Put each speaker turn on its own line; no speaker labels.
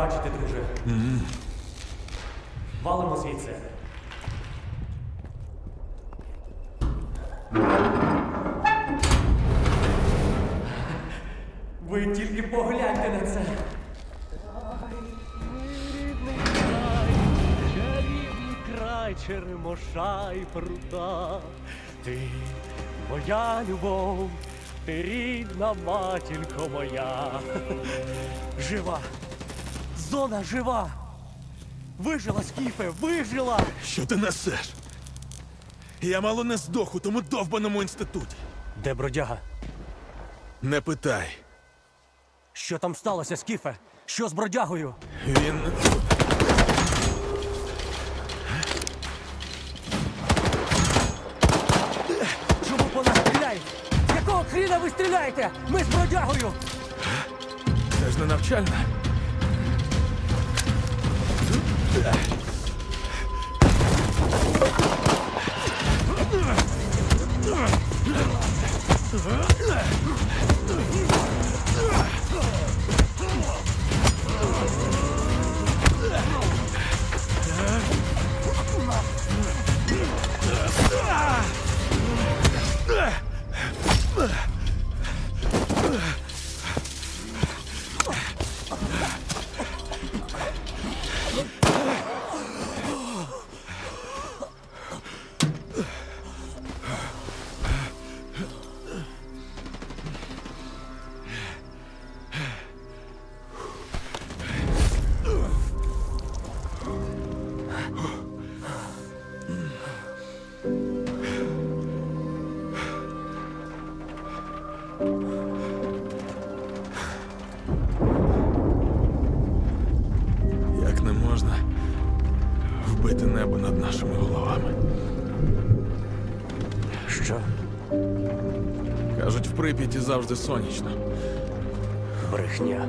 бачити, друже. Валимо звідси. Ви тільки погляньте на це.
Черемоша і прута. Ти моя любов, ти рідна матінко моя. Жива. Зона жива. Вижила, Скіфе, вижила!
Що ти несеш? Я мало не здох у тому довбаному інституті.
Де бродяга?
Не питай.
Що там сталося, Скіфе? Що з бродягою?
Він.
Чому по нас стріляють? З якого хріна ви стріляєте? Ми з бродягою!
Це ж не навчальна. Uh-huh. Вбити небо над нашими головами.
Що?
Кажуть, в Прип'яті завжди сонячно.
Брехня.